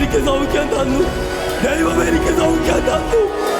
ദൈവം എനിക്ക് സൗഖ്യം തന്നു ദൈവം എനിക്ക് സൗഖ്യം തന്നു ടി വി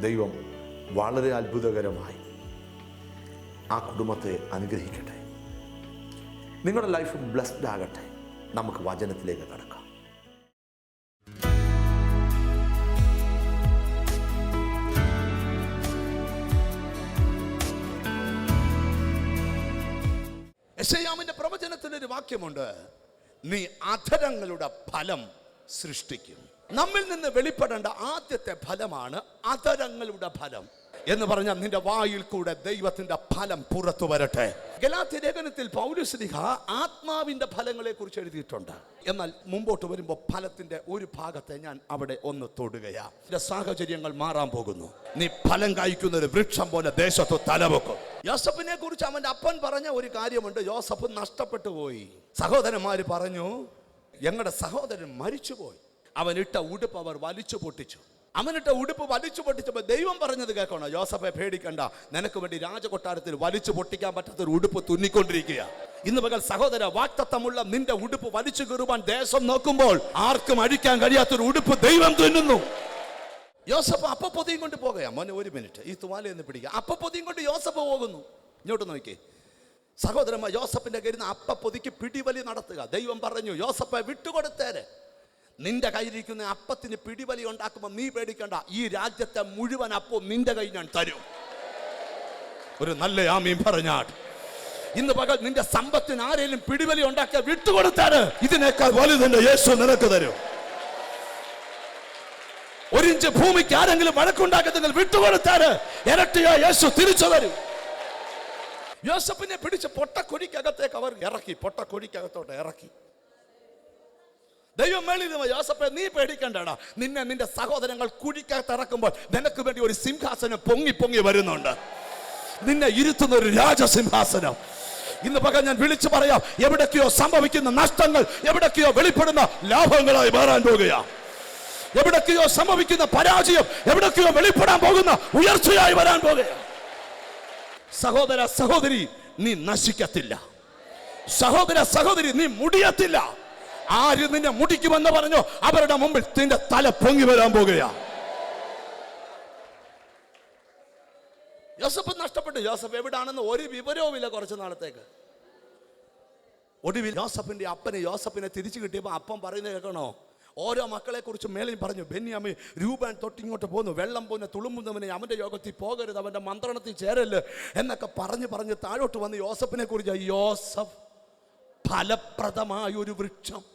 ദൈവം വളരെ അത്ഭുതകരമായി ആ കുടുംബത്തെ അനുഗ്രഹിക്കട്ടെ. നിങ്ങളുടെ ലൈഫ് ബ്ലെസ്ഡ് ആകട്ടെ. നമുക്ക് വചനത്തിലേക്ക് കടക്കാം. യശയാമിന്റെ പ്രവചനത്തിൽ ഒരു വാക്യമുണ്ട്. നീ അധരങ്ങളുടെ ഫലം സൃഷ്ടിക്കും. നമ്മിൽ നിന്ന് വെളിപ്പെടേണ്ട ആദ്യത്തെ ഫലമാണ് അതരങ്ങളുടെ ഫലം. എന്ന് പറഞ്ഞാൽ നിന്റെ വായിൽ കൂടെ ദൈവത്തിന്റെ ഫലം പുറത്തു വരട്ടെ. ഗലാത്തി ലേഖനത്തിൽ പൗലുസ്ലിഹ ആത്മാവിന്റെ ഫലങ്ങളെ കുറിച്ച് എഴുതിയിട്ടുണ്ട്. എന്നാൽ മുമ്പോട്ട് വരുമ്പോൾ ഫലത്തിന്റെ ഒരു ഭാഗത്തെ ഞാൻ അവിടെ ഒന്ന് തൊടുകയാ. എന്റെ സാഹചര്യങ്ങൾ മാറാൻ പോകുന്നു. നീ ഫലം കായ്ക്കുന്ന ഒരു വൃക്ഷം പോലെ ദേശത്ത് തലവെക്കും. യോസഫിനെ കുറിച്ച് അവന്റെ അപ്പൻ പറഞ്ഞ ഒരു കാര്യമുണ്ട്. യോസഫ് നഷ്ടപ്പെട്ടു പോയി. സഹോദരന്മാര് പറഞ്ഞു ഞങ്ങളുടെ സഹോദരൻ മരിച്ചുപോയി. അവൻ ഇട്ട ഉടുപ്പ് അവർ വലിച്ചു പൊട്ടിച്ചു. അവനിട്ട ഉടുപ്പ് വലിച്ചു പൊട്ടിച്ചപ്പോൾ ദൈവം പറഞ്ഞത് കേൾക്കണോ? ജോസഫെ പേടിക്കണ്ട. നിനക്ക് വേണ്ടി രാജകൊട്ടാരത്തിൽ വലിച്ചു പൊട്ടിക്കാൻ പറ്റാത്ത ഒരു ഉടുപ്പ് തുന്നിക്കൊണ്ടിരിക്കുക ഇന്ന് പകൽ സഹോദര വാക്തത്വമുള്ള നിന്റെ ഉടുപ്പ് വലിച്ചു കീറുവാൻ ദേശം നോക്കുമ്പോൾ ആർക്കും അഴിക്കാൻ കഴിയാത്തൊരു ഉടുപ്പ് ദൈവം തുന്നുന്നു. യോസഫ് അപ്പ പൊതിയും കൊണ്ട് പോകുക മോനെ ഒരു മിനിറ്റ്. ഈ തുവാല എന്ന് പിടിക്കുക അപ്പ പൊതിയും കൊണ്ട് യോസഫ് പോകുന്നു. ഇങ്ങോട്ട് നോക്കിയേ സഹോദരന്മാർ യോസഫിന്റെ കയ്യിൽ നിന്ന് അപ്പ പൊതിക്ക് പിടിവലി നടത്തുക. ദൈവം പറഞ്ഞു യോസഫെ വിട്ടുകൊടുത്തേരെ. നിന്റെ കയ്യിലിരിക്കുന്ന അപ്പത്തിന് പിടിവലി ഉണ്ടാക്കുമ്പോൾ നീ പേടിക്കണ്ട. ഈ രാജ്യത്തെ മുഴുവൻ അപ്പം നിന്റെ കയ്യിൽ ഞാൻ തരും. ഒരു നല്ല ആമീൻ പറഞ്ഞാട് ഇന്ന് പകൽ നിന്റെ സമ്പത്തിന് ആരെങ്കിലും പിടിവലി ഉണ്ടാക്കിയ വിട്ടുകൊടുത്താൽ ഇതിനേക്കാൾ വലുതിന്റെ യേശു നിനക്ക് തരും. ഒരിഞ്ച് ഭൂമിക്ക് ആരെങ്കിലും വഴക്കുണ്ടാക്കുന്നെങ്കിൽ വിട്ടുകൊടുത്താൽ ഇരട്ടിയോ യേശു തിരിച്ചു തരും. യോസഫിനെ പിടിച്ച് പൊട്ടക്കൊടിക്കകത്തേക്ക് അവർ ഇറക്കി പൊട്ടക്കൊടിക്കകത്തോട്ട് ഇറക്കി. ദൈവം നിന്ന് യോസഫെ നീ പേടിക്കണ്ടടാ. നിന്നെ നിന്റെ സഹോദരങ്ങൾ കുഴിക്കകത്ത് ഇറക്കുമ്പോൾ നിനക്ക് വേണ്ടി ഒരു സിംഹാസനം പൊങ്ങി പൊങ്ങി വരുന്നുണ്ട്. നിന്നെ ഇരുത്തുന്ന ഒരു രാജസിംഹാസനം. ഇന്ന് പകൽ ഞാൻ വിളിച്ചു പറയാം എവിടൊക്കെയോ സംഭവിക്കുന്ന നഷ്ടങ്ങൾ എവിടൊക്കെയോ വെളിപ്പെടുന്ന ലാഭങ്ങളായി മാറാൻ പോകുകയാണ് എവിടൊക്കെയോ സംഭവിക്കുന്ന പരാജയം എവിടൊക്കെയോ വെളിപ്പെടാൻ പോകുന്ന ഉയർച്ചയായി വരാൻ പോകുകയാണ് സഹോദര സഹോദരി നീ നശിക്കത്തില്ല. സഹോദര സഹോദരി നീ മുടിയത്തില്ല. ആര് നിന്നെ മുടിക്കുമെന്ന് പറഞ്ഞു അവരുടെ മുമ്പിൽ നിന്റെ തല പൊങ്ങി വരാൻ പോകുകയാ. യോസഫ് നഷ്ടപ്പെട്ടു. യോസഫ് എവിടാണെന്ന് ഒരു വിവരവുമില്ല കുറച്ച് നാളത്തേക്ക്. ഒടുവിൽ യോസഫിന്റെ അപ്പനെ യോസഫിനെ തിരിച്ചു കിട്ടിയപ്പോൾ അപ്പം പറയുന്നത് കേൾക്കണോ? ഓരോ മക്കളെ കുറിച്ച് മേലെയും പറഞ്ഞു ബെന്യാമി രൂപൻ തൊട്ടിങ്ങോട്ട് പോന്നു. വെള്ളം പോന്നെ തുളുമ്പുന്നവനെ അവന്റെ യോഗത്തിൽ പോകരുത് അവന്റെ മന്ത്രണത്തിൽ ചേരൽ എന്നൊക്കെ പറഞ്ഞ് പറഞ്ഞ് താഴോട്ട് വന്ന് യോസഫിനെ കുറിച്ച് യോസഫ് ഫലപ്രദമായ ഒരു വൃക്ഷം.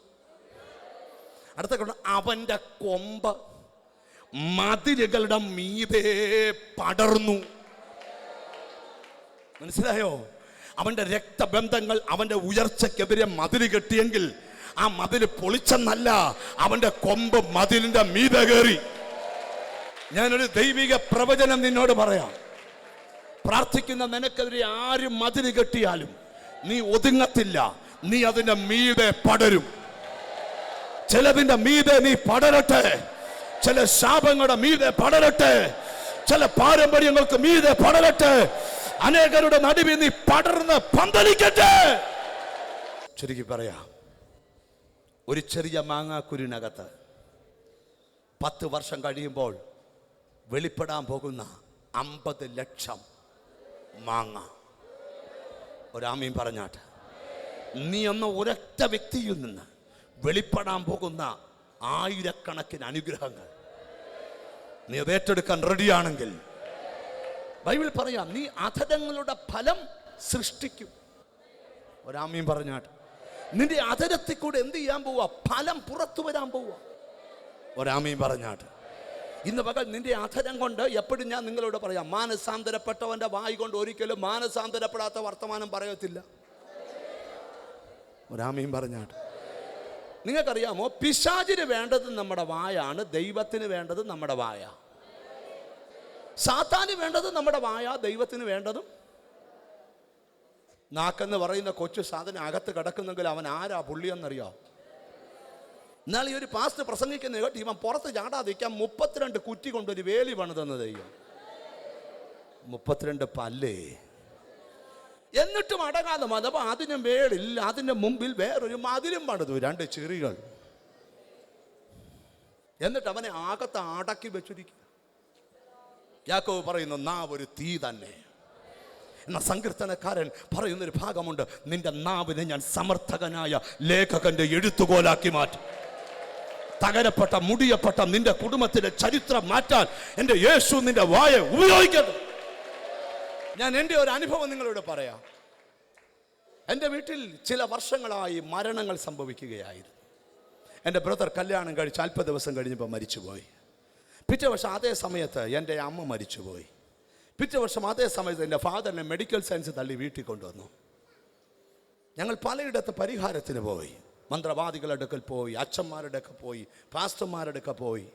അടുത്ത കൊണ്ട്? അവന്റെ കൊമ്പ് മതിലുകളുടെ മീതെ പടർന്നു. മനസ്സിലായോ? അവന്റെ രക്തബന്ധങ്ങൾ അവന്റെ ഉയർച്ചയ്ക്കെതിരെ മതിൽ കെട്ടിയെങ്കിൽ ആ മതിൽ പൊളിച്ചെന്നല്ല അവന്റെ കൊമ്പ് മതിലിന്റെ മീതെ കയറി. ഞാനൊരു ദൈവിക പ്രവചനം നിന്നോട് പറയാം. പ്രാർത്ഥിക്കുന്ന നിനക്കെതിരെ ആരും മതിൽ കെട്ടിയാലും നീ ഒതുങ്ങത്തില്ല നീ അതിന്റെ മീതെ പടരും. ചിലതിന്റെ മീതെ നീ പടരട്ടെ. ചില ശാപങ്ങളുടെ മീതെ പടരട്ടെ. ചില പാരമ്പര്യങ്ങൾക്ക് മീതെ പടരട്ടെ. അനേകരുടെ നടുവിൽ നീ പടർന്ന് പന്തലിക്കട്ടെ. ചുരുക്കി പറയാം. ഒരു ചെറിയ മാങ്ങാക്കുരിനകത്ത് പത്ത് വർഷം കഴിയുമ്പോൾ വെളിപ്പെടാൻ പോകുന്ന അമ്പത് ലക്ഷം മാങ്ങ. ഒരാമീൻ പറഞ്ഞാട്ട്. നീ എന്ന ഒരൊറ്റ വ്യക്തിയിൽ നിന്ന് വെളിപ്പെടാൻ പോകുന്ന ആയിരക്കണക്കിന് അനുഗ്രഹങ്ങൾ. നീ ഏറ്റെടുക്കാൻ റെഡിയാണെങ്കിൽ. ബൈബിൾ പറയാം നീ അധരങ്ങളുടെ ഫലം സൃഷ്ടിക്കും. ഒരാമീൻ പറഞ്ഞാട്ട് നിന്റെ അധരത്തിൽ കൂടെ എന്ത് ചെയ്യാൻ പോവാ? ഫലം പുറത്തു വരാൻ പോവാ. ഒരാമീൻ പറഞ്ഞാട്ട് ഇന്ന് പകൽ നിന്റെ അധരം കൊണ്ട് എപ്പോഴും ഞാൻ നിങ്ങളോട് പറയാം മാനസാന്തരപ്പെട്ടവന്റെ വായി കൊണ്ട് ഒരിക്കലും മാനസാന്തരപ്പെടാത്ത വർത്തമാനം പറയത്തില്ല. ഒരാമീൻ പറഞ്ഞാട്ട് നിങ്ങൾക്കറിയാമോ? പിശാചിന് വേണ്ടത് നമ്മുടെ വായാണ് ദൈവത്തിന് വേണ്ടത് നമ്മുടെ വായ. സാത്താന് വേണ്ടത് നമ്മുടെ വായ ദൈവത്തിന് വേണ്ടതും നാക്കെന്ന് പറയുന്ന കൊച്ചു സാധനം അകത്ത് കിടക്കുന്നെങ്കിൽ അവൻ ആരാ പുള്ളിയെന്നറിയോ? എന്നാൽ ഈ ഒരു പാസ്റ്റ് പ്രസംഗിക്കുന്ന കേട്ടി ഇവൻ പുറത്ത് ചാടാതിരിക്കാൻ മുപ്പത്തിരണ്ട് കുറ്റി കൊണ്ടൊരു വേലി പണിതെന്ന് ദൈവം. മുപ്പത്തിരണ്ട് പല്ലേ? എന്നിട്ടും അടങ്ങാതെ മതം. അതിന് മേളിൽ അതിന്റെ മുമ്പിൽ വേറൊരു മതിലും പണിതു. രണ്ട് ചെറികൾ. എന്നിട്ട് അവനെ ആകത്ത് അടക്കി വെച്ചിരിക്കുക. യാക്കോവ് പറയുന്നു നാവ് ഒരു തീ തന്നെ. എന്ന സങ്കീർത്തനക്കാരൻ പറയുന്നൊരു ഭാഗമുണ്ട്. നിന്റെ നാവിനെ ഞാൻ സമർത്ഥകനായ ലേഖകന്റെ എഴുത്തുകോലാക്കി മാറ്റും. തകരപ്പെട്ട മുടിയപ്പെട്ട നിന്റെ കുടുംബത്തിന്റെ ചരിത്രം മാറ്റാൻ എന്റെ യേശു നിന്റെ വായ ഉപയോഗിക്കട്ടെ. ഞാൻ എന്റെ ഒരു അനുഭവം നിങ്ങളോട് പറയാം. എന്റെ വീട്ടിൽ ചില വർഷങ്ങളായി മരണങ്ങൾ സംഭവിക്കുകയായിരുന്നു. എന്റെ ബ്രദർ കല്യാണം കഴിച്ച് അല്പ ദിവസം കഴിഞ്ഞപ്പോൾ മരിച്ചുപോയി. പിറ്റേ വർഷം അതേ സമയത്ത് എന്റെ അമ്മ മരിച്ചുപോയി. പിറ്റേ വർഷം അതേ സമയത്ത് എന്റെ ഫാദറിനെ മെഡിക്കൽ സയൻസ് തള്ളി വീട്ടിൽ കൊണ്ടുവന്നു. ഞങ്ങൾ പലയിടത്ത് പരിഹാരത്തിന് പോയി. മന്ത്രവാദികളുടെ അടുക്കൽ പോയി അച്ഛന്മാരുടെ ഒക്കെ പോയി പാസ്റ്റർമാരുടെ ഒക്കെ പോയി.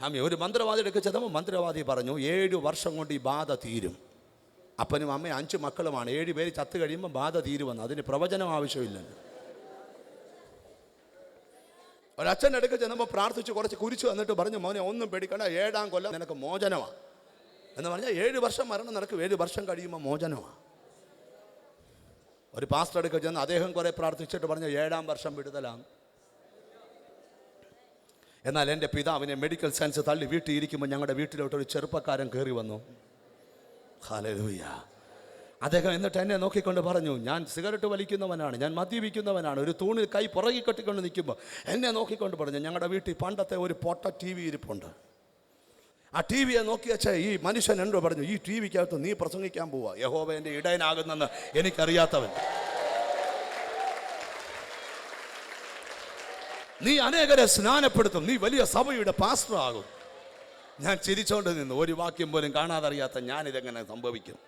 ആമി ഒരു മന്ത്രവാദിയുടെ ഒക്കെ ചെന്നപ്പോൾ മന്ത്രവാദി പറഞ്ഞു ഏഴ് വർഷം കൊണ്ട് ഈ ബാധ തീരും. അപ്പനും അമ്മയും അഞ്ച് മക്കളുമാണ്. ഏഴ് പേര് ചത്ത് കഴിയുമ്പോൾ ബാധ തീരുവെന്ന് അതിന് പ്രവചനം ആവശ്യമില്ലല്ലോ. ഒരച്ഛന്റെ അടുക്ക് ചെന്നപ്പോൾ പ്രാർത്ഥിച്ച് കുറച്ച് കുരിച്ചു വന്നിട്ട് പറഞ്ഞു മോനെ ഒന്നും പേടിക്കണ്ട. ഏഴാം കൊല്ലം നിനക്ക് മോചനമാണ് എന്ന് പറഞ്ഞാൽ ഏഴ് വർഷം മരണം നിനക്ക് ഏഴ് വർഷം കഴിയുമ്പോൾ മോചനമാണ് ഒരു പാസ്റ്റർ അടുക്ക ചെന്ന് അദ്ദേഹം കുറെ പ്രാർത്ഥിച്ചിട്ട് പറഞ്ഞു ഏഴാം വർഷം വിടുതലാണ് എന്നാൽ എന്റെ പിതാവിനെ മെഡിക്കൽ സയൻസ് തള്ളി വീട്ടിൽ ഇരിക്കുമ്പോൾ ഞങ്ങളുടെ വീട്ടിലോട്ട് ഒരു ചെറുപ്പക്കാരൻ കയറി വന്നു. ഹാലലൂയ. അദ്ദേഹം എന്നിട്ട് എന്നെ നോക്കിക്കൊണ്ട് പറഞ്ഞു ഞാൻ സിഗരറ്റ് വലിക്കുന്നവനാണ് ഞാൻ മദ്യപിക്കുന്നവനാണ് ഒരു തൂണിൽ കൈ പുറകെ കെട്ടിക്കൊണ്ട് നിൽക്കുമ്പോൾ എന്നെ നോക്കിക്കൊണ്ട് പറഞ്ഞു ഞങ്ങളുടെ വീട്ടിൽ പണ്ടത്തെ ഒരു പൊട്ട ടി വി ഇരിപ്പുണ്ട്. ആ ടി വിയെ നോക്കി വെച്ചാൽ ഈ മനുഷ്യൻ എന്നോട് പറഞ്ഞു ഈ ടി വിക്കകത്ത് നീ പ്രസംഗിക്കാൻ പോവാ. യഹോബ എന്റെ ഇടയനാകുന്നെന്ന് എനിക്കറിയാത്തവൻ. നീ അനേകരെ സ്നാനപ്പെടുത്തും. നീ വലിയ സഭയുടെ പാസ്റ്റർ ആകും ഞാൻ ചിരിച്ചോണ്ട് നിന്ന് ഒരു വാക്യം പോലും കാണാതറിയാത്ത ഞാനിതെങ്ങനെ സംഭവിക്കും?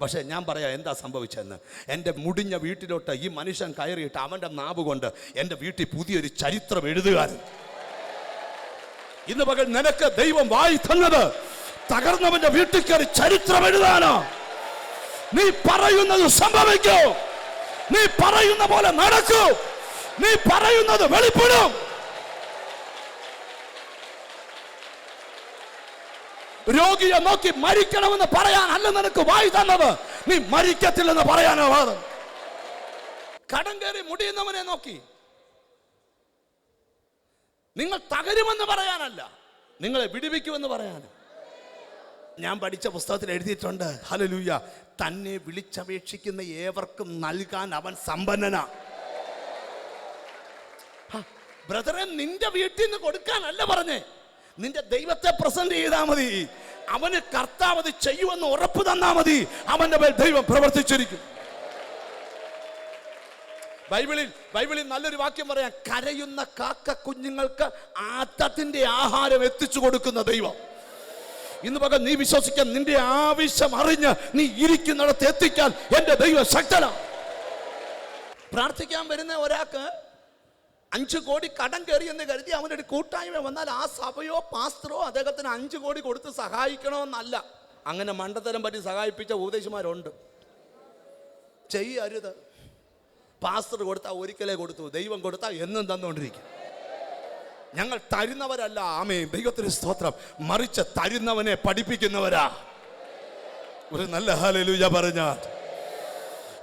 പക്ഷേ ഞാൻ പറയാം എന്താ സംഭവിച്ചെന്ന് എന്റെ മുടിഞ്ഞ വീട്ടിലോട്ട് ഈ മനുഷ്യൻ കയറിയിട്ട് അവന്റെ നാവ് കൊണ്ട് എന്റെ വീട്ടിൽ പുതിയൊരു ചരിത്രം എഴുതുകാരൻ ഇന്ന് പകൽ നിനക്ക് ദൈവം വായി തന്നത് തകർന്നവന്റെ വീട്ടിൽ കയറി ചരിത്രം എഴുതാനോ. നീ പറയുന്നത് സംഭവിക്കൂ. നീ പറയുന്ന പോലെ നടക്കൂ. നീ പറയുന്നത് വെളിപ്പെടും. രോഗിയെ നോക്കി മരിക്കണമെന്ന് പറയാൻ അല്ല നിനക്ക് വായി തന്നത്. നീ മരിക്കത്തില്ലെന്ന് പറയാനോ വാദം കടം കയറി മുടിയുന്നവനെ നോക്കി. നിങ്ങൾ തകരുമെന്ന് പറയാനല്ല നിങ്ങളെ വിടിവിക്കുമെന്ന് പറയാൻ. ഞാൻ പഠിച്ച പുസ്തകത്തിൽ എഴുതിയിട്ടുണ്ട് ഹലലൂയ തന്നെ വിളിച്ചപേക്ഷിക്കുന്ന ഏവർക്കും നൽകാൻ അവൻ സമ്പന്നനാ. ബ്രദറെ നിന്റെ വീട്ടിൽ നിന്ന് കൊടുക്കാനല്ല പറഞ്ഞേ. നിന്റെ ദൈവത്തെ പ്രസന്റ് ചെയ്താൽ മതി. അവന് കർത്താവ് അത് ചെയ്യുമെന്ന് ഉറപ്പ് തന്നാ മതി. അവന്റെ മേൽ ദൈവം പ്രവർത്തിച്ചിരിക്കും. ബൈബിളിൽ ബൈബിളിൽ നല്ലൊരു വാക്യം പറയാം. കരയുന്ന കാക്ക കുഞ്ഞുങ്ങൾക്ക് ആത്തത്തിന്റെ ആഹാരം എത്തിച്ചു കൊടുക്കുന്ന ദൈവം. ഇന്ന് പകൽ നീ വിശ്വസിക്കാൻ നിന്റെ ആവശ്യം അറിഞ്ഞ് നീ ഇരിക്കുന്നിടത്ത് എത്തിക്കാൻ എന്റെ ദൈവം ശക്തനാണ് പ്രാർത്ഥിക്കാൻ വരുന്ന ഒരാൾക്ക് അഞ്ചു കോടി കടം കയറി എന്ന് കരുതി അവനൊരു കൂട്ടായ്മ വന്നാൽ ആ സഭയോ പാസ്റ്ററോ അദ്ദേഹത്തിന് അഞ്ചു കോടി കൊടുത്ത് സഹായിക്കണമെന്നല്ല. അങ്ങനെ മണ്ടത്തരം പറ്റി സഹായിപ്പിച്ച ഉപദേശിമാരുണ്ട്. ചെയ്യരുത്. പാസ്റ്റർ കൊടുത്താൽ ഒരിക്കലേ കൊടുത്തു. ദൈവം കൊടുത്താൽ എന്നും തന്നുകൊണ്ടിരിക്കും ഞങ്ങൾ തരുന്നവരല്ല. ആമേ ദൈവത്തിന് സ്തോത്രം. മറിച്ച് തരുന്നവനെ പഠിപ്പിക്കുന്നവരാ. ഒരു നല്ല ഹാലലൂയ പറഞ്ഞാൽ.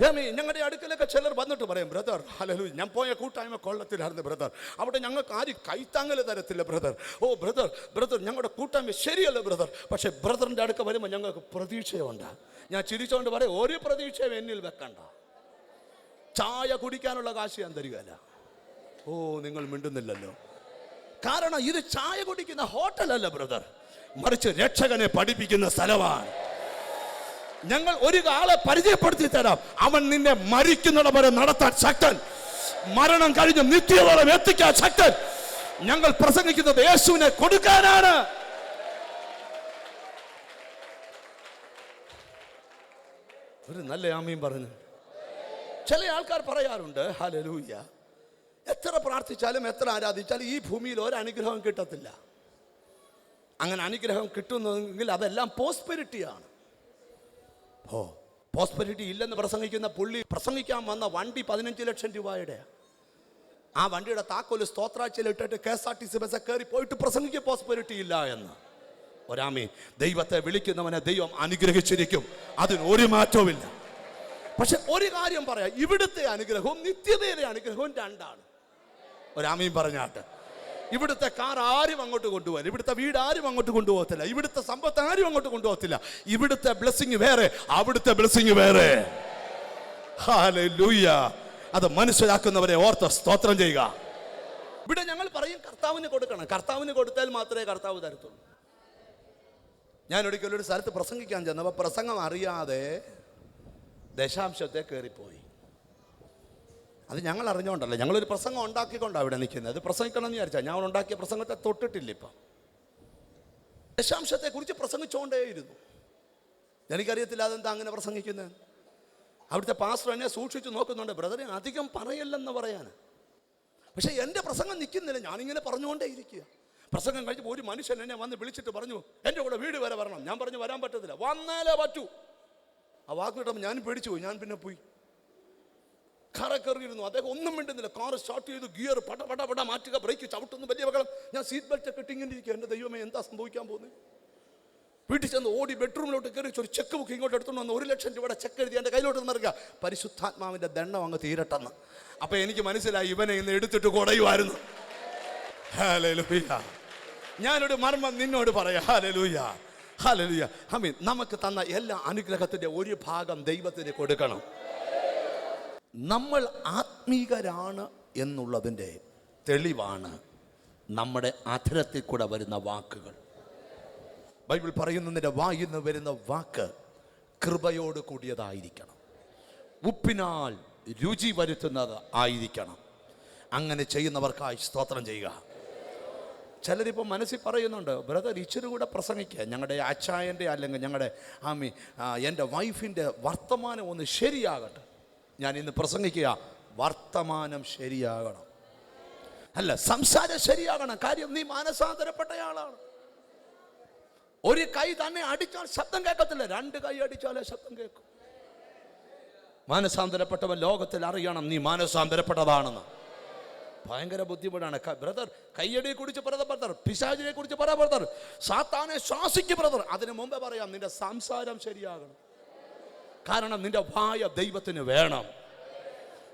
ഞങ്ങളുടെ അടുക്കലൊക്കെ ചിലർ വന്നിട്ട് പറയും ബ്രദർ ഹലലു ഞാൻ പോയ കൂട്ടായ്മ കൊള്ളത്തിലായിരുന്നു ബ്രദർ. അവിടെ ഞങ്ങൾക്ക് ആരും കൈത്താങ്ങൽ തരത്തില്ല ബ്രദർ. ഓ ബ്രദർ ബ്രദർ ഞങ്ങളുടെ കൂട്ടായ്മ ശരിയല്ല ബ്രദർ. പക്ഷേ ബ്രദറിന്റെ അടുക്ക വരുമ്പോൾ ഞങ്ങൾക്ക് പ്രതീക്ഷയുണ്ട്. ഞാൻ ചിരിച്ചുകൊണ്ട് പറയും ഒരു പ്രതീക്ഷയും എന്നിൽ വെക്കണ്ട. ചായ കുടിക്കാനുള്ള കാശ് ഞാൻ തരികയല്ല. ഓ നിങ്ങൾ മിണ്ടുന്നില്ലല്ലോ. കാരണം ഇത് ചായ കുടിക്കുന്ന ഹോട്ടലല്ല ബ്രദർ. മറിച്ച് രക്ഷകനെ പഠിപ്പിക്കുന്ന സ്ഥലമാണ്. ഞങ്ങൾ ഒരു ആളെ പരിചയപ്പെടുത്തി തരാം. അവൻ നിന്നെ മരിക്കുന്നിടം വരെ നടത്താൻ ശക്തൻ. മരണം കഴിഞ്ഞ് നിത്യതോളം എത്തിക്കാൻ ശക്തൻ. ഞങ്ങൾ പ്രസംഗിക്കുന്നത് യേശുവിനെ കൊടുക്കാനാണ്. ഒരു നല്ല ആമയും പറഞ്ഞു ചില ആൾക്കാർ പറയാറുണ്ട് ഹലലൂയ്യ എത്ര പ്രാർത്ഥിച്ചാലും എത്ര ആരാധിച്ചാലും ഈ ഭൂമിയിൽ ഒരനുഗ്രഹം കിട്ടത്തില്ല. അങ്ങനെ അനുഗ്രഹം കിട്ടുന്നെങ്കിൽ അതെല്ലാം പോസ്പെരിറ്റിയാണ്. ഓ പോസ്പെരിറ്റി ഇല്ലെന്ന് പ്രസംഗിക്കുന്ന പുള്ളി പ്രസംഗിക്കാൻ വന്ന വണ്ടി പതിനഞ്ച് ലക്ഷം രൂപയുടെ. ആ വണ്ടിയുടെ താക്കോൽ സ്തോത്രാഴ്ചയിൽ ഇട്ടിട്ട് K S R T C bus കയറി പോയിട്ട് പ്രസംഗിക്കുക പോസ്പെരിറ്റി ഇല്ല എന്ന്. ഒരാമേ ദൈവത്തെ വിളിക്കുന്നവനെ ദൈവം അനുഗ്രഹിച്ചിരിക്കും. അതിന് ഒരു മാറ്റവുമില്ല. പക്ഷെ ഒരു കാര്യം പറയാം. ഇവിടുത്തെ അനുഗ്രഹവും നിത്യതയിലെ അനുഗ്രഹവും രണ്ടാണ്. ഒരാമയും പറഞ്ഞാട്ട് ഇവിടുത്തെ കാർ ആരും അങ്ങോട്ട് കൊണ്ടുപോകില്ല ഇവിടുത്തെ വീട് ആരും അങ്ങോട്ട് കൊണ്ടുപോകത്തില്ല ഇവിടുത്തെ സമ്പത്ത് ആരും അങ്ങോട്ട് കൊണ്ടുപോകത്തില്ല. ഇവിടുത്തെ ബ്ലെസ്സിങ് വേറെ അവിടുത്തെ ബ്ലെസ്സിങ് വേറെ. അത് മനസ്സിലാക്കുന്നവരെ ഓർത്ത് സ്തോത്രം ചെയ്യുക. ഇവിടെ ഞങ്ങൾ പറയും കർത്താവിന് കൊടുക്കണം. കർത്താവിന് കൊടുത്താൽ മാത്രമേ കർത്താവ് തരത്തുള്ളൂ. ഞാൻ ഒരിക്കലും ഒരു സ്ഥലത്ത് പ്രസംഗിക്കാൻ ചെന്നപ്പോൾ പ്രസംഗം അറിയാതെ ദശാംശത്തെ കയറിപ്പോയി. അത് ഞങ്ങൾ അറിഞ്ഞുകൊണ്ടല്ല. ഞങ്ങളൊരു പ്രസംഗം ഉണ്ടാക്കിക്കൊണ്ടാണ് അവിടെ നിൽക്കുന്നത്. അത് പ്രസംഗിക്കണം എന്ന് വിചാരിച്ചാൽ ഞാൻ ഉണ്ടാക്കിയ പ്രസംഗത്തെ തൊട്ടിട്ടില്ല ഇപ്പം. ദശാംശത്തെക്കുറിച്ച് പ്രസംഗിച്ചുകൊണ്ടേയിരുന്നു. എനിക്കറിയത്തില്ല അതെന്താ അങ്ങനെ പ്രസംഗിക്കുന്നത് അവിടുത്തെ പാസ്റ്റർ എന്നെ സൂക്ഷിച്ചു നോക്കുന്നുണ്ട്. ബ്രദറെ അധികം പറയല്ലെന്ന് പറയാൻ പക്ഷേ എന്റെ പ്രസംഗം നിൽക്കുന്നില്ല. ഞാനിങ്ങനെ പറഞ്ഞുകൊണ്ടേ ഇരിക്കുക പ്രസംഗം കഴിഞ്ഞപ്പോൾ ഒരു മനുഷ്യൻ എന്നെ വന്ന് വിളിച്ചിട്ട് പറഞ്ഞു എന്റെ കൂടെ വീട് വരെ വരണം. ഞാൻ പറഞ്ഞു വരാൻ പറ്റത്തില്ല. വന്നാലേ പറ്റൂ. ആ വാക്ക് കിട്ടുമ്പോൾ ഞാൻ പേടിച്ചു പോയി. ഞാൻ പിന്നെ പോയി. കാറ കയറിയിരുന്നു അദ്ദേഹം ഒന്നും മിണ്ടുന്നില്ല. കാർ സ്റ്റാർട്ട് ചെയ്തു ഗിയർ പട പട പട മാറ്റുക ബ്രേക്ക് ചവിട്ടുന്നു വലിയ ബഹളം. ഞാൻ സീറ്റ് ബെൽറ്റ് ഒക്കെ ഇട്ടിങ്ങനെ ഇരിക്കുക എന്റെ ദൈവമേ എന്താ സംഭവിക്കാൻ പോകുന്നത് വീട്ടിൽ ചെന്ന് ഓടി ബെഡ്റൂമിലോട്ട് കയറി ഒരു ചെക്ക് ബുക്ക് ഇങ്ങോട്ട് എടുത്തുകൊണ്ട് വന്ന് ഒരു ലക്ഷം രൂപയുടെ ചെക്ക് എഴുതി എന്റെ കയ്യിലോട്ട് നിറക്കുക പരിശുദ്ധാത്മാവിന്റെ ദണ്ണം അങ്ങ് തീരട്ടെന്ന്. അപ്പോൾ എനിക്ക് മനസ്സിലായി ഇവനെ ഇന്ന് എടുത്തിട്ട് കുടയുമായിരുന്നു ഹല്ലേലൂയ. ഞാനൊരു മർമ്മം നിന്നോട് പറയാം. ഹാലലൂയ ഹാലലൂയ ഹമീൻ നമുക്ക് തന്ന എല്ലാ അനുഗ്രഹത്തിന്റെ ഒരു ഭാഗം ദൈവത്തിന് കൊടുക്കണം. നമ്മൾ ആത്മീകരാണ് എന്നുള്ളതിന്റെ തെളിവാണ് നമ്മുടെ അധരത്തിൽ കൂടെ വരുന്ന വാക്കുകൾ. ബൈബിൾ പറയുന്നതിന്റെ വായിൽ നിന്ന് വരുന്ന വാക്ക് കൃപയോട് കൂടിയതായിരിക്കണം. ഉപ്പിനാൽ രുചി വരുത്തുന്നത് ആയിരിക്കണം. അങ്ങനെ ചെയ്യുന്നവർക്കായി സ്തോത്രം ചെയ്യുക. ചിലരിപ്പോൾ മനസ്സിൽ പറയുന്നുണ്ട് ബ്രദർ ഇച്ചിരി കൂടെ പ്രസംഗിക്കുക ഞങ്ങളുടെ അച്ചായന്റെ അല്ലെങ്കിൽ ഞങ്ങളുടെ ആമി എന്റെ വൈഫിന്റെ വർത്തമാനം ഒന്ന് ശരിയാകട്ടെ. ഞാൻ ഇന്ന് പ്രസംഗിക്കുക. വർത്തമാനം ശരിയാകണം. അല്ല സംസാരം ശരിയാകണം. കാര്യം നീ മാനസാന്തരപ്പെട്ടയാളാണ്. ഒരു കൈ തന്നെ അടിച്ചാൽ ശബ്ദം കേൾക്കത്തില്ല. രണ്ട് കൈ അടിച്ചാലേ ശബ്ദം കേൾക്കും. മാനസാന്തരപ്പെട്ടവൻ ലോകത്തിൽ അറിയണം നീ മാനസാന്തരപ്പെട്ടതാണെന്ന്. ഭയങ്കര ബുദ്ധിമുട്ടാണ്. ബ്രദർ കയ്യടിയെ കുറിച്ച് പറ ബ്രദർ. പിശാചിനെ കുറിച്ച് പറ ബ്രദർ. സാത്താനെ ശ്വാസിക്ക് ബ്രദർ. അതിനു മുമ്പേ പറയാം നിന്റെ സംസാരം ശരിയാകണം. കാരണം നിന്റെ വായ ദൈവത്തിന് വേണം.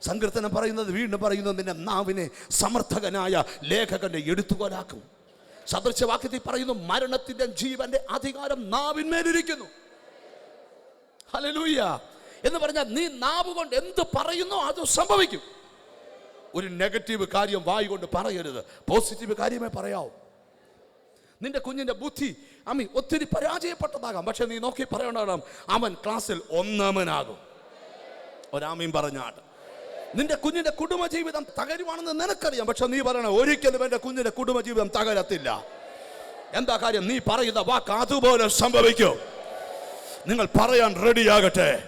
സങ്കീർത്തനം പറയുന്നത് വീണ്ടും പറയുന്നത് നിന്റെ നാവിനെ സമർത്ഥകനായ ലേഖകന്റെ എടുത്തുകൊലാക്കും. സദൃശവാക്യത്തിൽ പറയുന്നു മരണത്തിന്റെ ജീവന്റെ അധികാരം നാവിന്മേലിരിക്കുന്നു. ഹല്ലേലൂയ. എന്ന് പറഞ്ഞാൽ നീ നാവ് കൊണ്ട് എന്ത് പറയുന്നോ അത് സംഭവിക്കും. ഒരു നെഗറ്റീവ് കാര്യം വായി കൊണ്ട് പറയരുത് പോസിറ്റീവ് കാര്യമേ പറയാവൂ. നിന്റെ കുഞ്ഞിന്റെ ബുദ്ധി അമ്മി ഒത്തിരി പരാജയപ്പെട്ടതാകാം. പക്ഷെ നീ നോക്കി പറയണം അവൻ ക്ലാസ്സിൽ ഒന്നാമനാകും. ഒരാമയും പറഞ്ഞാട്ട് നിന്റെ കുഞ്ഞിന്റെ കുടുംബജീവിതം തകരുവാണെന്ന് നിനക്കറിയാം. പക്ഷെ നീ പറയണം ഒരിക്കലും എന്റെ കുഞ്ഞിന്റെ കുടുംബജീവിതം തകരത്തില്ല. എന്താ കാര്യം? നീ പറയുന്ന വാക്ക് അതുപോലെ സംഭവിക്കും. നിങ്ങൾ പറയാൻ റെഡിയാകട്ടെ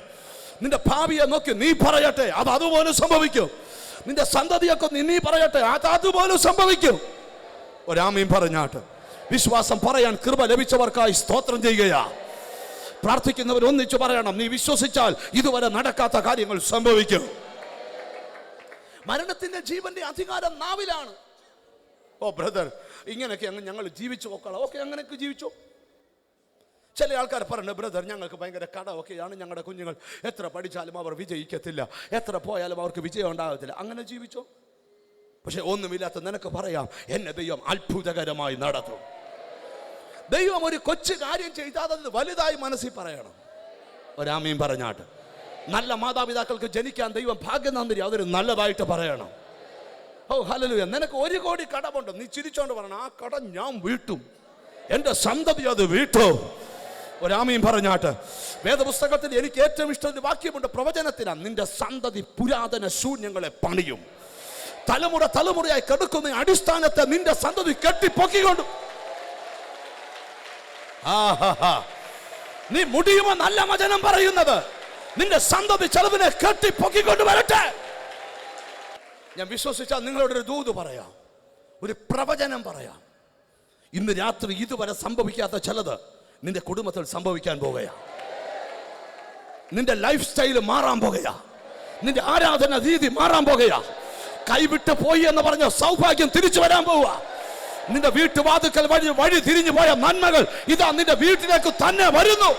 നിന്റെ ഭാവിയെ നോക്കി നീ പറയട്ടെ. അത് അതുപോലെ സംഭവിക്കും. നിന്റെ സന്തതിയൊക്കെ നീ നീ പറയട്ടെ. അത് അതുപോലെ സംഭവിക്കും. ഒരാമയും പറഞ്ഞാട്ട് വിശ്വാസം പറയാൻ കൃപ ലഭിച്ചവർക്കായി സ്തോത്രം ചെയ്യുകയാ. പ്രാർത്ഥിക്കുന്നവർ ഒന്നിച്ചു പറയണം നീ വിശ്വസിച്ചാൽ ഇതുവരെ നടക്കാത്ത കാര്യങ്ങൾ സംഭവിക്കും. മരണത്തിന്റെ ജീവന്റെ അധികാരം നാവിലാണ്. ഓ ബ്രദർ ഇങ്ങനെയൊക്കെ അങ്ങ് ഞങ്ങൾ ജീവിച്ചു നോക്കണം. ഓക്കെ അങ്ങനെയൊക്കെ ജീവിച്ചു? ചില ആൾക്കാർ പറഞ്ഞു ബ്രദർ ഞങ്ങൾക്ക് ഭയങ്കര കടമൊക്കെയാണ് ഞങ്ങളുടെ കുഞ്ഞുങ്ങൾ. എത്ര പഠിച്ചാലും അവർ വിജയിക്കത്തില്ല. എത്ര പോയാലും അവർക്ക് വിജയം ഉണ്ടാകത്തില്ല. അങ്ങനെ ജീവിച്ചോ? പക്ഷെ ഒന്നുമില്ലാത്ത നിനക്ക് പറയാം എന്നെ ദൈവം അത്ഭുതകരമായി നടത്തും. ദൈവം ഒരു കൊച്ചു കാര്യം ചെയ്താൽ അത് വലുതായി മനസ്സിൽ പറയണം. ഒരാമയും പറഞ്ഞാട്ട്. നല്ല മാതാപിതാക്കൾക്ക് ജനിക്കാൻ ദൈവം ഭാഗ്യം തന്നിരി അതൊരു നല്ലതായിട്ട് പറയണം. ഓ ഹലലു നിനക്ക് ഒരു കോടി കടമുണ്ട്. നീ ചിരിച്ചോണ്ട് പറയണം ആ കടം ഞാൻ വീട്ടും. എന്റെ സന്തതി അത് വീട്ടോ. ഒരാമയും പറഞ്ഞാട്ട് വേദപുസ്തകത്തിൽ എനിക്ക് ഏറ്റവും ഇഷ്ടം വാക്യമുണ്ട്. പ്രവചനത്തിനാണ് നിന്റെ സന്തതി പുരാതന ശൂന്യങ്ങളെ പണിയും. തലമുറ തലമുറയായി കെടുക്കുന്ന അടിസ്ഥാനത്തെ നിന്റെ സന്തതി കെട്ടിപ്പൊക്കിക്കൊണ്ടും. നീ മുടിയുമോ നല്ല വചനം പറയുന്നത്? നിന്റെ സന്തതി ചെലവിനെ കെട്ടി പൊക്കിക്കൊണ്ട് വരട്ടെ. ഞാൻ വിശ്വസിച്ചാൽ നിങ്ങളോട് ഒരു ദൂത് പറയാം. ഒരു പ്രവചനം പറയാം. ഇന്ന് രാത്രി ഇതുവരെ സംഭവിക്കാത്ത ചിലത് നിന്റെ കുടുംബത്തിൽ സംഭവിക്കാൻ പോകുകയാ നിന്റെ ലൈഫ് സ്റ്റൈൽ മാറാൻ പോകുകയാ നിന്റെ ആരാധന രീതി മാറാൻ പോകുകയാ കൈവിട്ട് പോയി എന്ന് പറഞ്ഞ സൗഭാഗ്യം തിരിച്ചു വരാൻ പോവുക നിന്റെ വീട്ടുവാതുക്കൽ വഴി വഴി തിരിഞ്ഞു പോയ നന്മകൾ ഇതാ നിന്റെ വീട്ടിലേക്ക് തന്നെ വരുന്നു.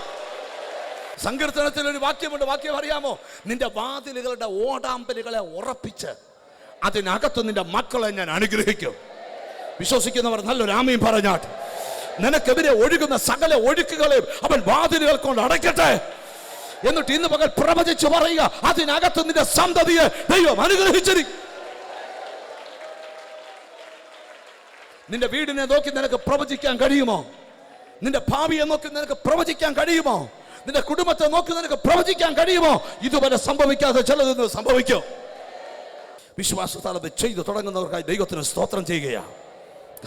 സങ്കീർത്തനത്തിൽ ഒരു വാക്യമുണ്ട്. വാക്യം അറിയാമോ? നിന്റെ വാതിലുകളുടെ ഓടാമ്പലുകളെ ഉറപ്പിച്ച് അതിനകത്ത് നിന്റെ മക്കളെ ഞാൻ അനുഗ്രഹിക്കും. വിശ്വസിക്കുന്നവർ നല്ലൊരു ആമയും പറഞ്ഞാട്ട് നിനക്കെതിരെ ഒഴുകുന്ന സകല ഒഴുക്കുകളെയും അവൻ വാതിലുകൾ കൊണ്ട് അടയ്ക്കട്ടെ. എന്നിട്ട് ഇന്ന് പകൽ പ്രവചിച്ചു പറയുക അതിനകത്ത് നിന്റെ സന്തതിയെ ദൈവം അനുഗ്രഹിച്ചിരിക്കും. നിന്റെ വീടിനെ നോക്കി നിനക്ക് പ്രവചിക്കാൻ കഴിയുമോ? നിന്റെ ഭാവിയെ നോക്കി നിനക്ക് പ്രവചിക്കാൻ കഴിയുമോ? നിന്റെ കുടുംബത്തെ നോക്കി നിനക്ക് പ്രവചിക്കാൻ കഴിയുമോ? ഇതുവരെ സംഭവിക്കാതെ ചിലത് സംഭവിക്കും. വിശ്വാസത്താലത് ചെയ്തു തുടങ്ങുന്നവർക്കായി ദൈവത്തിന് സ്തോത്രം ചെയ്യുകയാണ്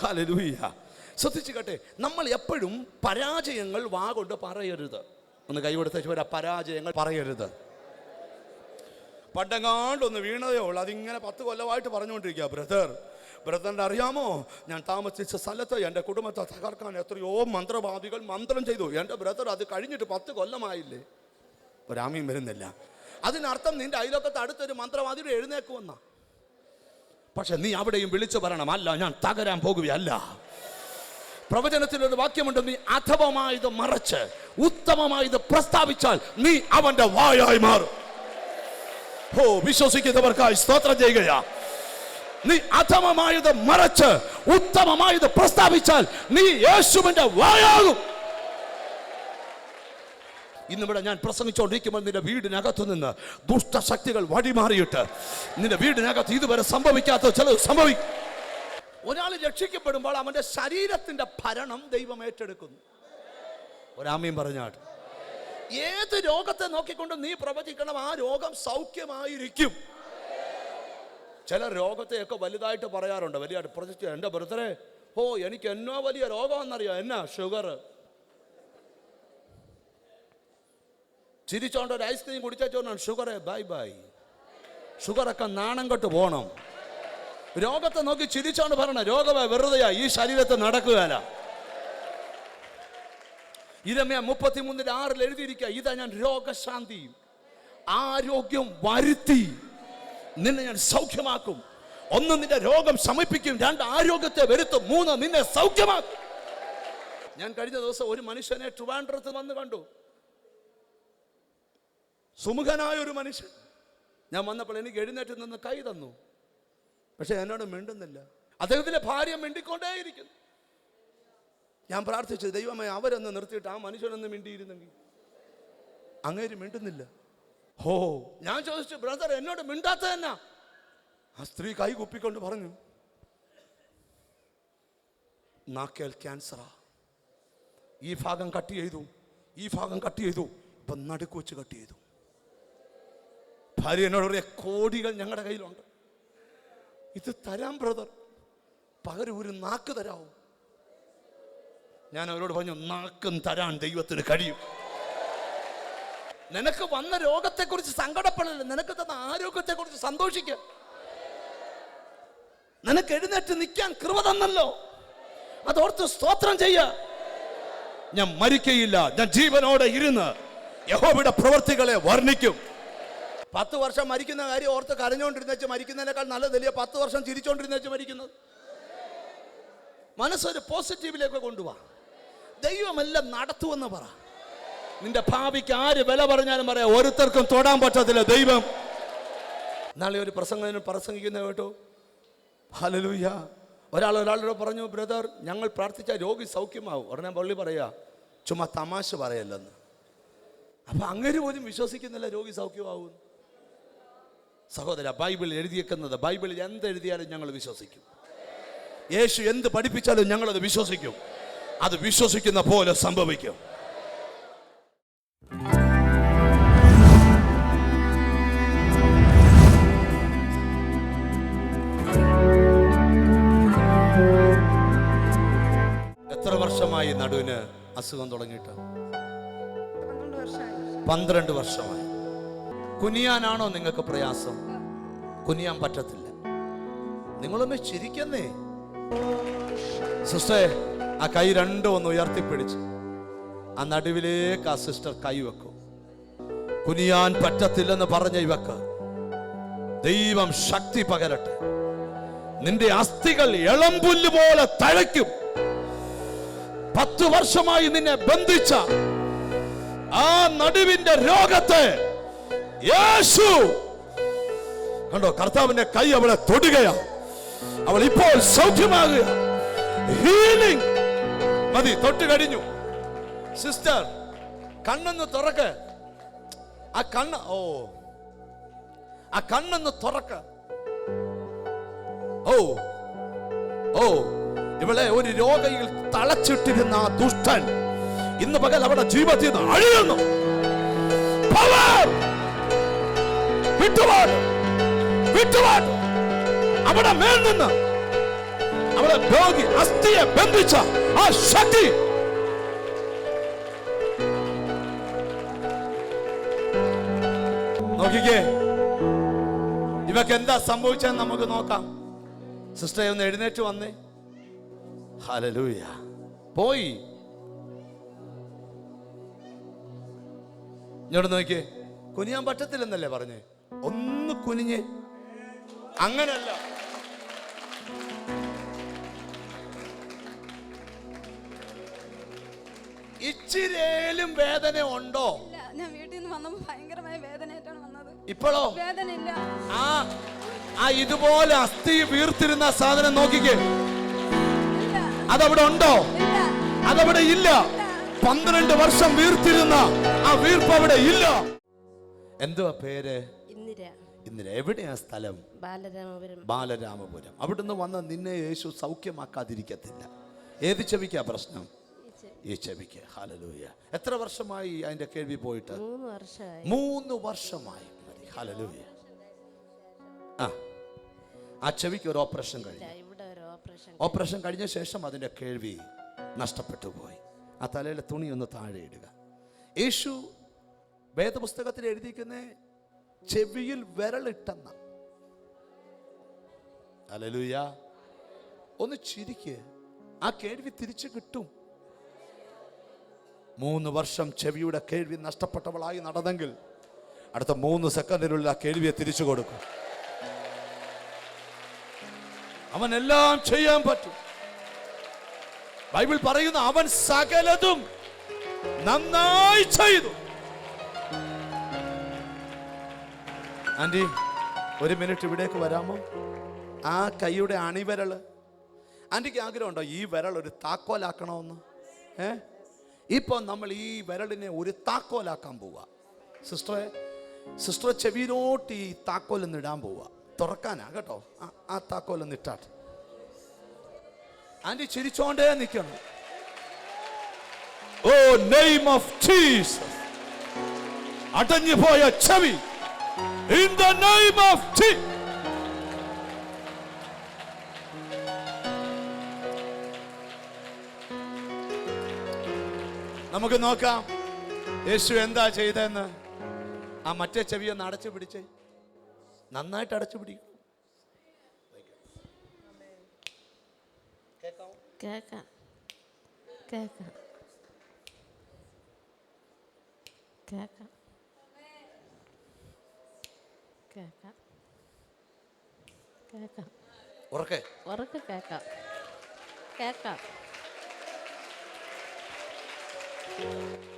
ഹല്ലേലൂയ ശ്രദ്ധിച്ചു കേട്ടെ നമ്മൾ എപ്പോഴും പരാജയങ്ങൾ വാ കൊണ്ട് പറയരുത്. ഒന്ന് കൈകൊടുത്ത വരാ പരാജയങ്ങൾ പറയരുത്. പണ്ടങ്ങാണ്ടൊന്ന് വീണതേ ഉള്ളൂ. അതിങ്ങനെ പത്ത് കൊല്ലമായിട്ട് പറഞ്ഞുകൊണ്ടിരിക്കുക ബ്രദർ. ബ്രദറിന്റെ അറിയാമോ? ഞാൻ താമസിച്ച സ്ഥലത്ത് എന്റെ കുടുംബത്തെ തകർക്കാൻ എത്രയോ മന്ത്രവാദികൾ മന്ത്രം ചെയ്തു. എന്റെ ബ്രദർ അത് കഴിഞ്ഞിട്ട് പത്ത് കൊല്ലമായില്ലേ? ഒരാമയും വരുന്നില്ല. അതിനർത്ഥം നിന്റെ അയലൊക്കത്ത് അടുത്തൊരു മന്ത്രവാദിയുടെ എഴുന്നേക്ക് വന്ന. പക്ഷെ നീ അവിടെയും വിളിച്ചു പറയണം. അല്ല ഞാൻ തകരാൻ പോകുകയല്ല. പ്രവചനത്തിൽ ഒരു വാക്യമുണ്ട്. നീ അഥവമായത് മറച്ച് ഉത്തമമായത് പ്രസ്താവിച്ചാൽ നീ അവന്റെ വായായി മാറും. ഓ വിശ്വസിക്കുന്നവർക്കായി സ്തോത്രം ചെയ്യുകയാ. നീ അധമമായത് മറച്ച് ഉത്തമമായത് പ്രസ്താവിച്ചാൽ നീ യേശുവിന്റെ വായാകും. ഇന്നിവിടെ ഞാൻ പ്രസംഗിച്ചുകൊണ്ടിരിക്കുമ്പോൾ നിന്റെ വീടിനകത്തു നിന്ന് ദുഷ്ടശക്തികൾ വഴിമാറിയിട്ട് നിന്റെ വീടിനകത്ത് ഇതുവരെ സംഭവിക്കാത്ത ചിലത് സംഭവിക്കും. ഒരാൾ രക്ഷിക്കപ്പെടുമ്പോൾ അവന്റെ ശരീരത്തിന്റെ ഭരണം ദൈവം ഏറ്റെടുക്കുന്നു. ഒരാമയും പറഞ്ഞാൽ ഏത് രോഗത്തെ നോക്കിക്കൊണ്ട് നീ പ്രവചിക്കണം ആ രോഗം സൗഖ്യമായിരിക്കും. ചില രോഗത്തെയൊക്കെ വലുതായിട്ട് പറയാറുണ്ട്. വലിയ പ്രൊജക്റ്റ് എന്റെ ബർത്ത്ഡേ ഓ എനിക്ക് എന്നോ വലിയ രോഗമെന്നറിയാം എന്നാ ഷുഗർ? ചിരിച്ചോണ്ട് ഒരു ഐസ്ക്രീം കുടിച്ചോണ്ടാണ് ഷുഗറെ ബൈ ബൈ. ഷുഗറൊക്കെ നാണം കെട്ട് പോകണം രോഗത്തെ നോക്കി ചിരിച്ചോണ്ട് പറയണ രോഗമേ വെറുതെയാ ഈ ശരീരത്തെ നടക്കുകയല്ല ഇരമയ മുപ്പത്തിമൂന്നിന്റെ ആറിൽ എഴുതിയിരിക്കുക ഇതാ ഞാൻ രോഗശാന്തി ആരോഗ്യം വരുത്തി. നിന്നെ ഞാൻ സൗഖ്യമാക്കും. ഒന്ന് നിന്റെ രോഗം ശമിപ്പിക്കും രണ്ട് ആരോഗ്യത്തെ വരുത്തും മൂന്ന് നിന്നെ സൗഖ്യമാക്കും. ഞാൻ കഴിഞ്ഞ ദിവസം ഒരു മനുഷ്യനെ ട്രിവാൻഡ്രത്ത് വന്ന് കണ്ടു. സുമുഖനായ ഒരു മനുഷ്യൻ. ഞാൻ വന്നപ്പോൾ എനിക്ക് എഴുന്നേറ്റ് നിന്ന് കൈ തന്നു. പക്ഷെ എന്നോട് മിണ്ടുന്നില്ല. അദ്ദേഹത്തിന്റെ ഭാര്യ മിണ്ടിക്കൊണ്ടേയിരിക്കുന്നു. ഞാൻ പ്രാർത്ഥിച്ചു ദൈവമേ അവരൊന്ന് നിർത്തിയിട്ട് ആ മനുഷ്യനൊന്ന് മിണ്ടിയിരുന്നെങ്കിൽ. അങ്ങേര് മിണ്ടുന്നില്ല. ഹോ. ഞാൻ ചോദിച്ചു ബ്രദർ എന്നോട് മിണ്ടാത്ത തന്നെ ആ സ്ത്രീ കൈ കുപ്പിക്കൊണ്ട് പറഞ്ഞു നാക്കേൽ ക്യാൻസറാ. ഈ ഭാഗം കട്ട് ചെയ്തു ഈ ഭാഗം കട്ട് ചെയ്തു ഇപ്പൊ നടുക്ക് വെച്ച് കട്ട് ചെയ്തു. ഭാര്യ എന്നോട് പറയാ കോടികൾ ഞങ്ങളുടെ കയ്യിലുണ്ട്. ഇത് തരാം ബ്രദർ പകരം ഒരു നാക്ക് തരാവും. ഞാൻ അവരോട് പറഞ്ഞു നാക്കും തരാൻ ദൈവത്തിന് കഴിയും. നിനക്ക് വന്ന രോഗത്തെക്കുറിച്ച് സങ്കടപ്പെടല്ല നിനക്ക് തന്ന ആരോഗ്യത്തെക്കുറിച്ച് സന്തോഷിക്ക. നിനക്ക് എഴുന്നേറ്റ് നിൽക്കാൻ കൃപ തന്നല്ലോ. അതോർത്ത് സ്തോത്രം ചെയ്യ. ഞാൻ മരിക്കയില്ല. ഞാൻ ജീവനോടെ ഇരുന്ന് യഹോബിയുടെ പ്രവർത്തികളെ വർണിക്കും. പത്ത് വർഷം മരിക്കുന്ന കാര്യം ഓർത്ത് കരഞ്ഞുകൊണ്ടിരുന്ന വെച്ച് മരിക്കുന്നതിനേക്കാൾ നല്ലതല്ലേ പത്ത് വർഷം ചിരിച്ചോണ്ടിരുന്ന വെച്ച് മരിക്കുന്നത്? മനസ്സൊരു പോസിറ്റീവിലേക്ക് കൊണ്ടുപോവാ ദൈവമെല്ലാം നടത്തുമെന്ന് പറ. നിന്റെ ഭാവിക്ക് ആര് വില പറഞ്ഞാലും പറയാം ഓരോരുത്തർക്കും തൊടാൻ പറ്റത്തില്ല ദൈവം. നാളെ ഒരു പ്രസംഗം പ്രസംഗിക്കുന്ന കേട്ടോ. ഹലലൂയ ഒരാൾ ഒരാളോട് പറഞ്ഞു ബ്രദർ ഞങ്ങൾ പ്രാർത്ഥിച്ച രോഗി സൗഖ്യമാവും. ഉടനെ പള്ളി പറയാ ചുമ്മാ തമാശ പറയല്ലെന്ന്. അപ്പൊ അങ്ങനെ പോലും വിശ്വസിക്കുന്നില്ല രോഗി സൗഖ്യമാവും. സഹോദര ബൈബിൾ എഴുതിയേക്കുന്നത് ബൈബിളിൽ എന്ത് എഴുതിയാലും ഞങ്ങൾ വിശ്വസിക്കും. യേശു എന്ത് പഠിപ്പിച്ചാലും ഞങ്ങളത് വിശ്വസിക്കും. അത് വിശ്വസിക്കുന്ന പോലെ സംഭവിക്കും. വർഷമായി നടുവിന് അസുഖം തുടങ്ങിയിട്ട്. പന്ത്രണ്ട് വർഷമായി. കുനിയാനാണോ നിങ്ങൾക്ക് പ്രയാസം? കുനിയാൻ പറ്റത്തില്ല. നിങ്ങളൊന്ന് ചിരിക്കുന്നേ. സിസ്റ്റേ ആ കൈ രണ്ടും ഒന്ന് ഉയർത്തിപ്പിടിച്ച്. ആ നടുവിലേക്ക് ആ സിസ്റ്റർ കൈ വെക്കും. കുനിയാൻ പറ്റത്തില്ലെന്ന് പറഞ്ഞ ഇവക്ക് ദൈവം ശക്തി പകരട്ടെ. നിന്റെ അസ്ഥികൾ ഇളമ്പുല്ല് പോലെ തഴയ്ക്കും. പത്ത് വർഷമായി നിന്നെ ബന്ധിച്ച ആ നടുവിന്റെ രോഗത്തെ യേശു കണ്ടോ കർത്താവിന്റെ കൈ അവളെ തൊടുകയാ. അവൾ ഇപ്പോൾ സൗഖ്യമാകുക. ഹീലിംഗ് മതി തൊട്ട് കഴിഞ്ഞു. സിസ്റ്റർ കണ്ണൊന്ന് തുറക്ക്. ആ കണ്ണ് ഓ. ആ കണ്ണൊന്ന് തുറക്ക്. ഓ ഓ. ഇവളെ ഒരു രോഗയിൽ തളച്ചിട്ടിരുന്ന ആ ദുഷ്ടൻ ഇന്ന് പകൽ അവിടെ ജീവിതത്തിൽ നിന്ന് അഴിയുന്നു. അവിടെ മേൽ നിന്ന് അവിടെ രോഗി അസ്ഥിയെ ബന്ധിച്ച ആ ശക്തി നോക്കിക്കേ. ഇവക്ക് എന്താ സംഭവിച്ചെന്ന് നമുക്ക് നോക്കാം. സിസ്റ്റർ ഒന്ന് എഴുന്നേറ്റ് വന്നേ. ഹലലൂയ പോയി. ഇങ്ങോട്ട് നോക്കിയേ. കുനിയാൻ പറ്റത്തില്ലെന്നല്ലേ പറഞ്ഞേ? ഒന്ന് കുനിഞ്ഞ്. അങ്ങനല്ല. ഇച്ചിരേലും വേദന ഉണ്ടോ? ഇല്ല ഞാൻ വീട്ടിൽ നിന്ന് വന്നപ്പോൾ ഭയങ്കരമായ വേദനയായിട്ടാണ് വന്നത്. ഇപ്പോഴോ? വേദന ഇല്ല ആ ആ ഇതുപോലെ അസ്ഥി വീർത്തിരുന്ന സാധനം നോക്കിക്കേ. അതവിടെ ഉണ്ടോ? അതവിടെ ഇല്ല. പന്ത്രണ്ട് വർഷം വീർത്തിരുന്ന ആ വീർപ്പ് അവിടെ ഇല്ല. എന്തുവാ പേര്? ഇന്ദിര. എവിടെയാ സ്ഥലം? ബാലരാമപുരം. ബാലരാമപുരം. അവിടുന്ന് വന്ന നിന്നെ യേശു സൗഖ്യമാക്കാതിരിക്കത്തില്ല. ഏത് ചെവിക്കാ പ്രശ്നം? ഈ ചെവിക്ക്. ഹാലലൂയ എത്ര വർഷമായി അതിന്റെ കേൾവി പോയിട്ട്? മൂന്ന് വർഷമായി. ഹാലലൂയ ആ. ആ ചെവിക്ക് ഒരു ഓപ്പറേഷൻ കഴിഞ്ഞു. ഓപ്പറേഷൻ കഴിഞ്ഞ. ശേഷം അതിന്റെ കേൾവി നഷ്ടപ്പെട്ടു പോയി ആ തലയിലെ തുണി ഒന്ന് താഴെ ഇടുക. യേശു വേദപുസ്തകത്തിൽ എഴുതിയിരിക്കുന്ന ചെവിയിൽ വിരളിട്ടെന്ന അലലുയ ഒന്ന് ചിരിക്ക്. ആ കേൾവി തിരിച്ചു കിട്ടും. മൂന്ന് വർഷം ചെവിയുടെ കേൾവി നഷ്ടപ്പെട്ടവളായി നടന്നെങ്കിൽ അടുത്ത മൂന്ന് സെക്കൻഡിനുള്ളിൽ ആ കേൾവിയെ തിരിച്ചു കൊടുക്കും. അവൻ എല്ലാം ചെയ്യാൻ പറ്റും. ബൈബിൾ പറയുന്ന അവൻ സകലതും നന്നായി ചെയ്തു. ആന്റി ഒരു മിനിറ്റ് ഇവിടേക്ക് വരാമോ? ആ കൈയുടെ അണിവരൾ ആന്റിക്ക് ആഗ്രഹമുണ്ടോ ഈ വിരൽ ഒരു താക്കോലാക്കണമെന്ന്? ഏ? ഇപ്പൊ നമ്മൾ ഈ വിരലിനെ ഒരു താക്കോലാക്കാൻ പോവുക സിസ്റ്ററെ സിസ്റ്റർ ചെവിയിലോട്ട് ഈ താക്കോൽ ഒന്ന് ഇടാൻ പോവുക തുറക്കാനാ കേട്ടോ ആ- താക്കോലൊന്ന് ഇട്ടാട്ടെ. ആന്റി ചിരിച്ചോണ്ടേ നിൽക്കണം ഓ നെയിം ഓഫ് ജീസസ് അടഞ്ഞു പോയ ചെവി. ഇൻ ദ നെയിം ഓഫ് ജീ നമുക്ക് നോക്കാം. യേശു എന്താ ചെയ്തതെന്ന്? ആ മറ്റേ ചെവിയൊന്ന് അടച്ചു പിടിച്ചേ. നന്നായിട്ട് അടച്ചു പിടിക്കും. കേക്കാം. കേക്കാം. കേക്കാം. കേക്കാം. കേക്കാം. ഉറക്കെ. ഉറക്കെ കേക്കാം. കേക്കാം.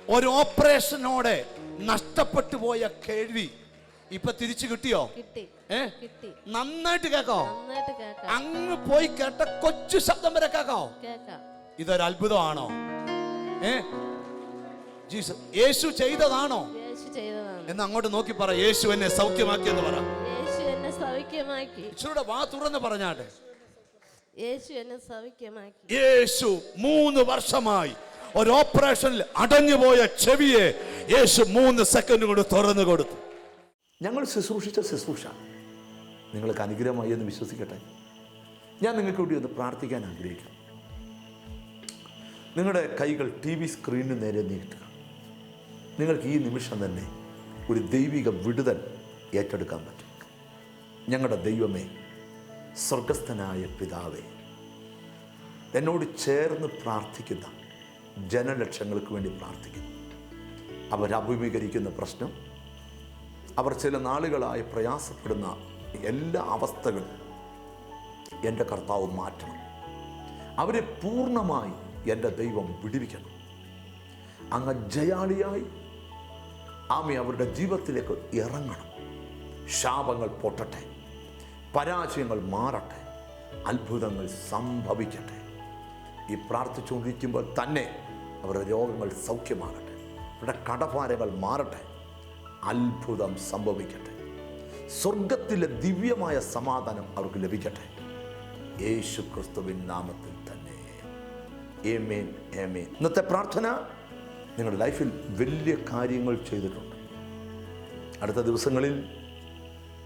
ഒരു ഓപ്പറേഷനോടെ നഷ്ടപ്പെട്ടു പോയ കേൾവി ഇപ്പൊ തിരിച്ചു കിട്ടിയോ? കിട്ടി. ഏ? കിട്ടി. നന്നായിട്ട് കേക്കോ? അങ്ങ് പോയി കേട്ട കൊച്ചു ശബ്ദം വരെ കേക്കോ? ഇതൊരു അത്ഭുതമാണോ ഏ? ജീസസ് യേശു ചെയ്തതാണോ? എന്ന് അങ്ങോട്ട് നോക്കി പറ യേശു എന്നെ പറ. യേശു എന്നെ സൗഖ്യമാക്കി. ഇച്ചിരൂടെ വാ തുറന്ന് പറഞ്ഞാട്ടെ. യേശു എന്നെ സൗഖ്യമാക്കി. യേശു മൂന്ന് വർഷമായി ഒരു ഓപ്പറേഷനിൽ അടഞ്ഞുപോയ ചെവിയെ യേശു മൂന്ന് സെക്കൻഡ് കൊണ്ട് തുറന്നു കൊടുത്തു. ഞങ്ങൾ ശുശ്രൂഷിച്ച ശുശ്രൂഷ. നിങ്ങൾക്ക് അനുഗ്രഹമായി എന്ന് വിശ്വസിക്കട്ടെ. ഞാൻ നിങ്ങൾക്ക് വേണ്ടി ഒന്ന് പ്രാർത്ഥിക്കാൻ ആഗ്രഹിക്കുന്നു നിങ്ങളുടെ കൈകൾ ടി വി സ്ക്രീനിന് നേരെ നീട്ടുക. നിങ്ങൾക്ക് ഈ നിമിഷം തന്നെ ഒരു ദൈവിക വിടുതൽ ഏറ്റെടുക്കാൻ പറ്റും. ഞങ്ങളുടെ ദൈവമേ സ്വർഗസ്ഥനായ പിതാവേ എന്നോട് ചേർന്ന് പ്രാർത്ഥിക്കുന്ന ജനലക്ഷങ്ങൾക്ക് വേണ്ടി പ്രാർത്ഥിക്കുന്നു. അവരഭിമുഖീകരിക്കുന്ന പ്രശ്നം അവർ ചില നാളുകളായി പ്രയാസപ്പെടുന്ന എല്ലാ അവസ്ഥകളും എന്റെ കർത്താവ് മാറ്റണം. അവരെ പൂർണമായി എന്റെ ദൈവം വിടിവിക്കണം. അങ്ങ് ജയാളിയായി ആമി അവരുടെ ജീവിതത്തിലേക്ക് ഇറങ്ങണം. ശാപങ്ങൾ പൊട്ടട്ടെ. പരാജയങ്ങൾ മാറട്ടെ. അത്ഭുതങ്ങൾ സംഭവിക്കട്ടെ. ഈ പ്രാർത്ഥിച്ചുകൊണ്ടിരിക്കുമ്പോൾ തന്നെ അവരുടെ രോഗങ്ങൾ സൗഖ്യമാകട്ടെ. അവരുടെ കടഭാരങ്ങൾ മാറട്ടെ. അത്ഭുതം സംഭവിക്കട്ടെ. സ്വർഗത്തിലെ ദിവ്യമായ സമാധാനം അവർക്ക് ലഭിക്കട്ടെ. യേശു ക്രിസ്തുവിൻ നാമത്തിൽ തന്നെ. ഇന്നത്തെ പ്രാർത്ഥന നിങ്ങളുടെ ലൈഫിൽ വലിയ കാര്യങ്ങൾ ചെയ്തിട്ടുണ്ട്. അടുത്ത ദിവസങ്ങളിൽ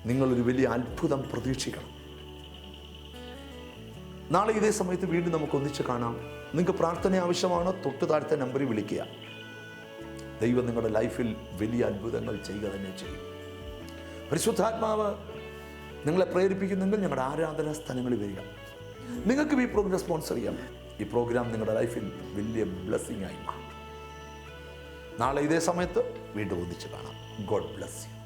നിങ്ങളൊരു വലിയ അത്ഭുതം പ്രതീക്ഷിക്കണം. നാളെ ഇതേ സമയത്ത് വീണ്ടും നമുക്ക് ഒന്നിച്ച് കാണാം. നിങ്ങൾക്ക് പ്രാർത്ഥന ആവശ്യമാണോ? തൊട്ട് താഴത്തെ നമ്പറിൽ വിളിക്കുക. ദൈവം നിങ്ങളുടെ ലൈഫിൽ വലിയ അത്ഭുതങ്ങൾ ചെയ്യുക തന്നെ ചെയ്യും. പരിശുദ്ധാത്മാവ് നിങ്ങളെ പ്രേരിപ്പിക്കുന്നെങ്കിൽ ഞങ്ങളുടെ ആരാധനാ സ്ഥലങ്ങളിൽ വരിക. നിങ്ങൾക്ക് ഈ പ്രോഗ്രാം സ്പോൺസർ ചെയ്യാം. ഈ പ്രോഗ്രാം നിങ്ങളുടെ ലൈഫിൽ വലിയ ബ്ലെസ്സിങ് ആയി മാറും. നാളെ ഇതേ സമയത്ത് വീണ്ടും ഒന്നിച്ച് കാണാം. God bless you